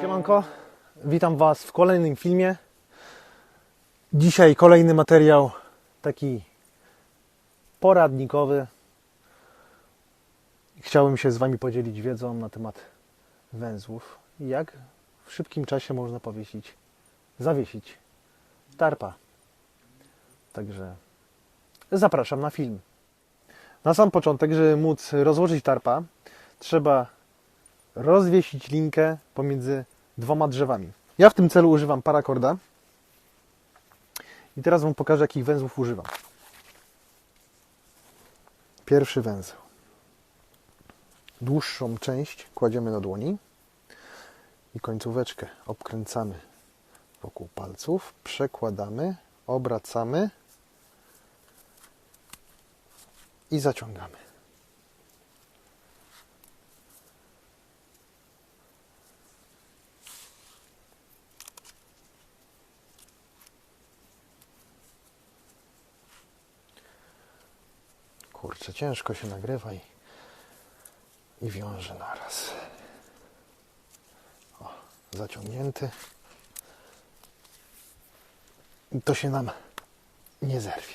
Siemanko, witam Was w kolejnym filmie. Dzisiaj kolejny materiał taki poradnikowy. Chciałbym się z Wami podzielić wiedzą na temat węzłów jak w szybkim czasie można powiesić, zawiesić tarpa. Także zapraszam na film. Na sam początek, żeby móc rozłożyć tarpa, trzeba rozwiesić linkę pomiędzy dwoma drzewami. Ja w tym celu używam parakorda. I teraz Wam pokażę, jakich węzłów używam. Pierwszy węzeł. Dłuższą część kładziemy na dłoni i końcóweczkę obkręcamy wokół palców, przekładamy, obracamy i zaciągamy. Kurczę, ciężko się nagrywa i, i wiąże naraz. O, zaciągnięty. To się nam nie zerwie.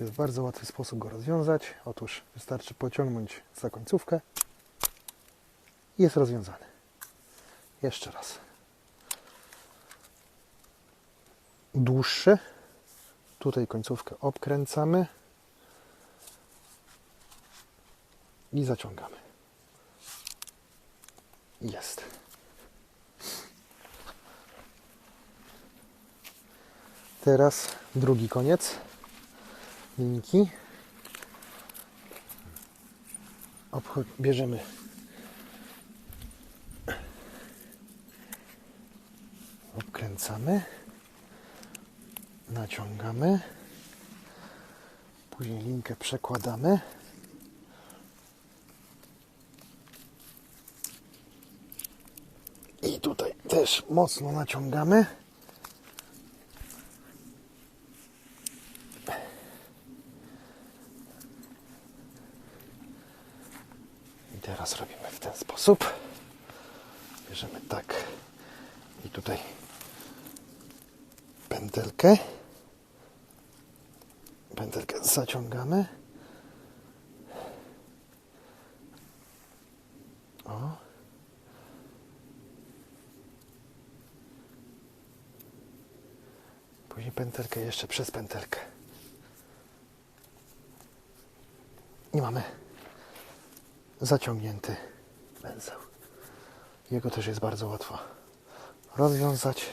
Jest bardzo łatwy sposób go rozwiązać. Otóż wystarczy pociągnąć za końcówkę jest rozwiązany. Jeszcze raz. Dłuższy. Tutaj końcówkę obkręcamy i zaciągamy. Jest. Teraz drugi koniec linki. Bierzemy obkręcamy naciągamy później linkę przekładamy i tutaj też mocno naciągamy I teraz robimy w ten sposób. Bierzemy tak i tutaj pętelkę. Pętelkę zaciągamy. Później pętelkę jeszcze przez pętelkę. I mamy zaciągnięty węzeł. Jego też jest bardzo łatwo rozwiązać.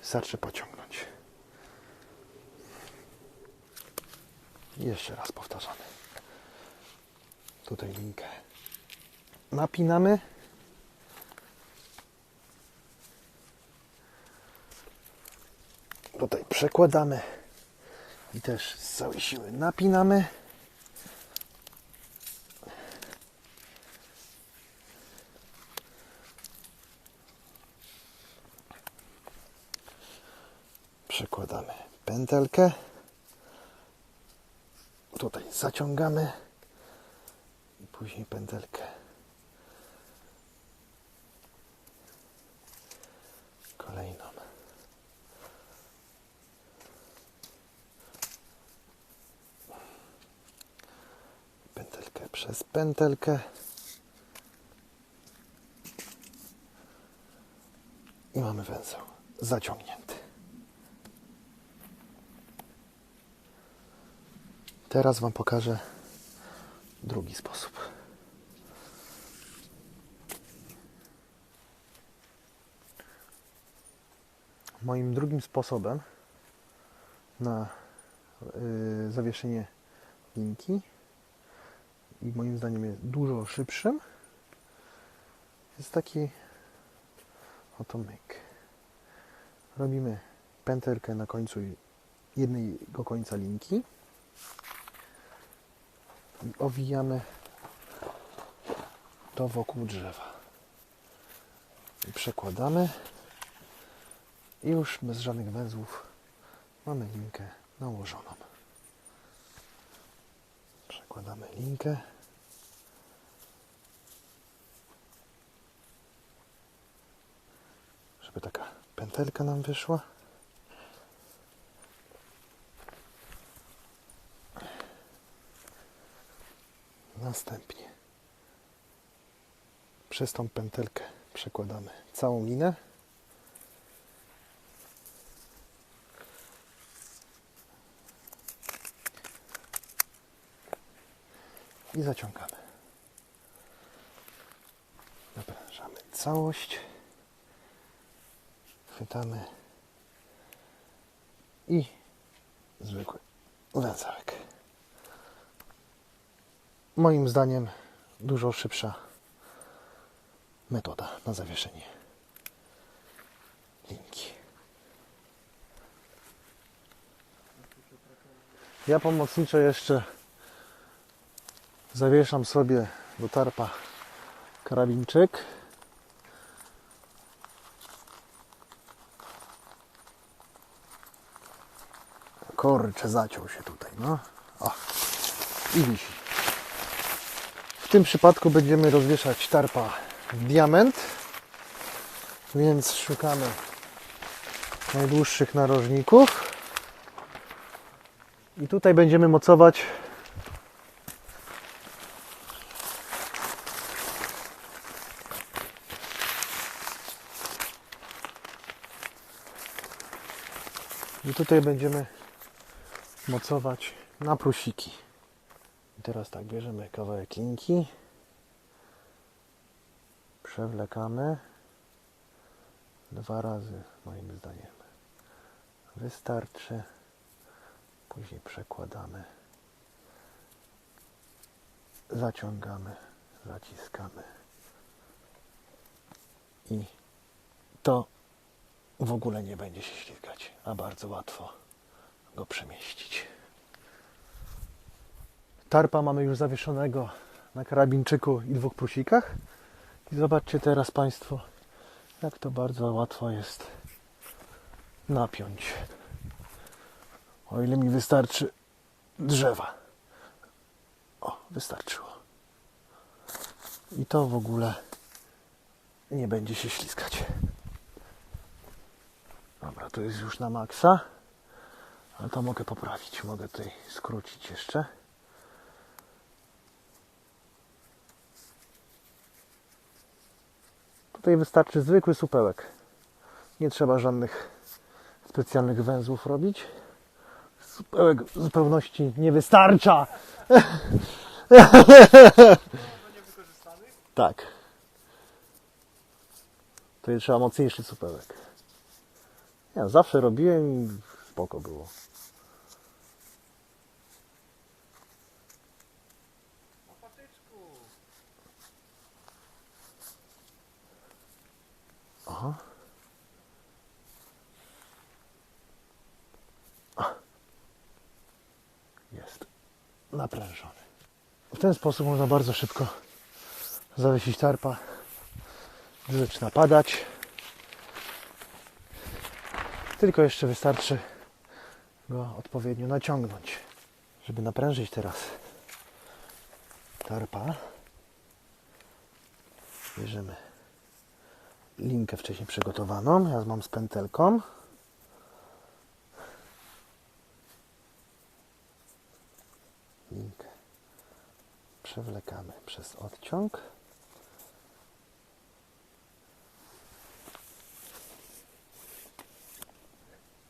Wystarczy pociągnąć. I jeszcze raz powtarzamy. Tutaj linkę napinamy. Tutaj przekładamy i też z całej siły napinamy. Przekładamy pętelkę. Tutaj zaciągamy i później pętelkę. Kolejną. Pętelkę przez pętelkę. I mamy węzeł zaciągnięty. Teraz Wam pokażę drugi sposób. Moim drugim sposobem na y, zawieszenie linki i moim zdaniem jest dużo szybszym jest taki oto myk. Robimy pętelkę na końcu jednego końca linki i owijamy to wokół drzewa. I przekładamy i już bez żadnych węzłów mamy linkę nałożoną. Przekładamy linkę. Żeby taka pętelka nam wyszła. Następnie przez tą pętelkę przekładamy całą linę. I zaciągamy. Naprężamy całość. Chwytamy i zwykły węzełek. Moim zdaniem dużo szybsza metoda na zawieszenie linki. Ja pomocniczo jeszcze zawieszam sobie do tarpa karabinczyk. Kurczę, zaciął się tutaj, no. O, i wisi. W tym przypadku będziemy rozwieszać tarpa diament, więc szukamy najdłuższych narożników. I tutaj będziemy mocować I tutaj będziemy mocować na prusiki. I teraz tak, bierzemy kawałek linki, przewlekamy dwa razy, moim zdaniem. Wystarczy. Później przekładamy, zaciągamy, zaciskamy. I to w ogóle nie będzie się ślizgać, a bardzo łatwo go przemieścić. Tarpa mamy już zawieszonego na karabinczyku i dwóch prusikach. I zobaczcie teraz Państwo, jak to bardzo łatwo jest napiąć. O ile mi wystarczy drzewa. O, wystarczyło. I to w ogóle nie będzie się ślizgać. Dobra, to jest już na maksa. Ale to mogę poprawić. Mogę tutaj skrócić jeszcze. Tutaj wystarczy zwykły supełek. Nie trzeba żadnych specjalnych węzłów robić. Supełek w zupełności nie wystarcza. Tak. Tutaj trzeba mocniejszy supełek. Ja zawsze robiłem spoko było. Aha. A. Jest naprężony. W ten sposób można bardzo szybko zawiesić tarpa, gdy zaczyna padać. Tylko jeszcze wystarczy go odpowiednio naciągnąć. Żeby naprężyć teraz tarpa, bierzemy linkę wcześniej przygotowaną. Ja mam z pętelką. Linkę przewlekamy przez odciąg.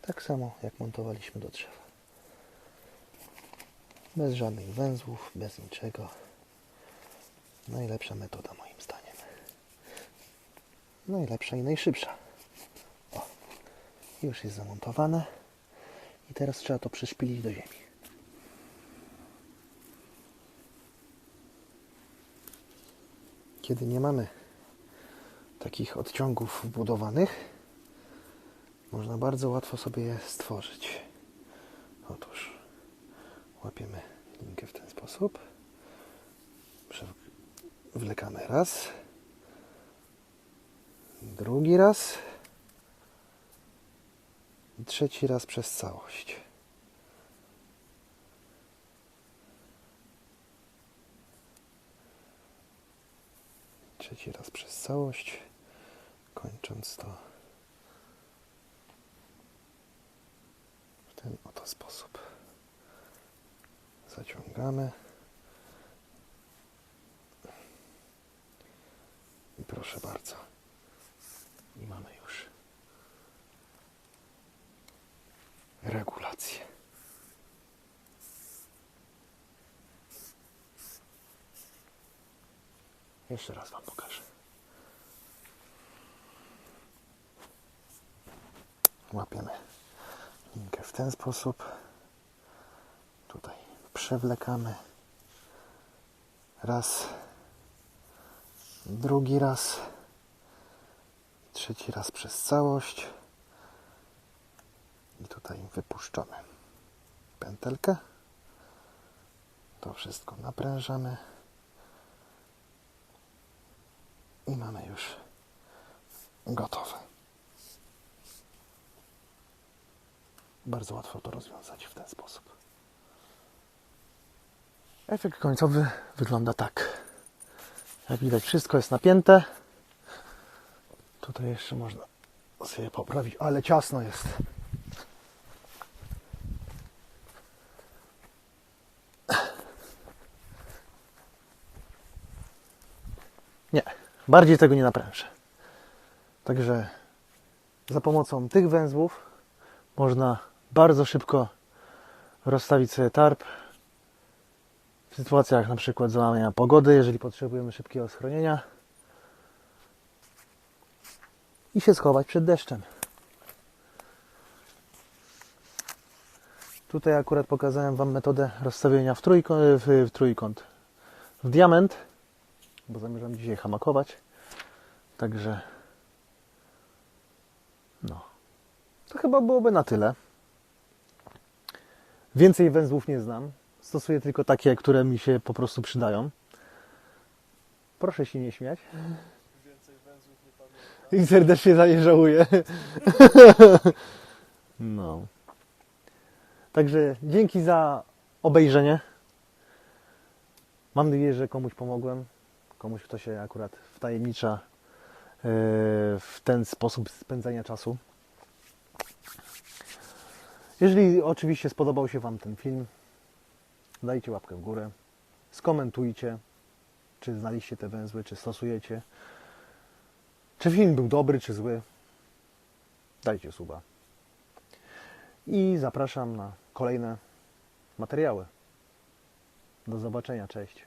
Tak samo jak montowaliśmy do drzewa. Bez żadnych węzłów, bez niczego. Najlepsza metoda moim zdaniem. Najlepsza i najszybsza. O, już jest zamontowane. I teraz trzeba to przyszpilić do ziemi. Kiedy nie mamy takich odciągów wbudowanych, można bardzo łatwo sobie je stworzyć. Otóż łapiemy linkę w ten sposób. Wlekamy raz. Drugi raz. Trzeci raz przez całość. Trzeci raz przez całość. Kończąc to ten oto sposób. Zaciągamy. I proszę bardzo. I mamy już regulację. Jeszcze raz Wam pokażę. Łapiemy linkę w ten sposób. Tutaj przewlekamy. Raz. Drugi raz. Trzeci raz przez całość. I tutaj wypuszczamy pętelkę. To wszystko naprężamy. I mamy już gotowe. Bardzo łatwo to rozwiązać w ten sposób. Efekt końcowy wygląda tak. Jak widać wszystko jest napięte. Tutaj jeszcze można sobie poprawić, ale ciasno jest. Nie, bardziej tego nie naprężę. Także za pomocą tych węzłów można bardzo szybko rozstawić sobie tarp w sytuacjach na przykład załamania pogody, jeżeli potrzebujemy szybkiego schronienia i się schować przed deszczem. Tutaj akurat pokazałem Wam metodę rozstawienia w trójkąt, w, w trójkąt, w diament, bo zamierzam dzisiaj hamakować. Także no. To chyba byłoby na tyle. Więcej węzłów nie znam. Stosuję tylko takie, które mi się po prostu przydają. Proszę się nie śmiać. Więcej węzłów nie pamiętam. I serdecznie za nie żałuję. No. Także dzięki za obejrzenie. Mam nadzieję, że komuś pomogłem. Komuś, kto się akurat wtajemnicza e, w ten sposób spędzania czasu. Jeżeli oczywiście spodobał się Wam ten film, dajcie łapkę w górę, skomentujcie, czy znaliście te węzły, czy stosujecie. Czy film był dobry, czy zły? Dajcie suba. I zapraszam na kolejne materiały. Do zobaczenia, cześć.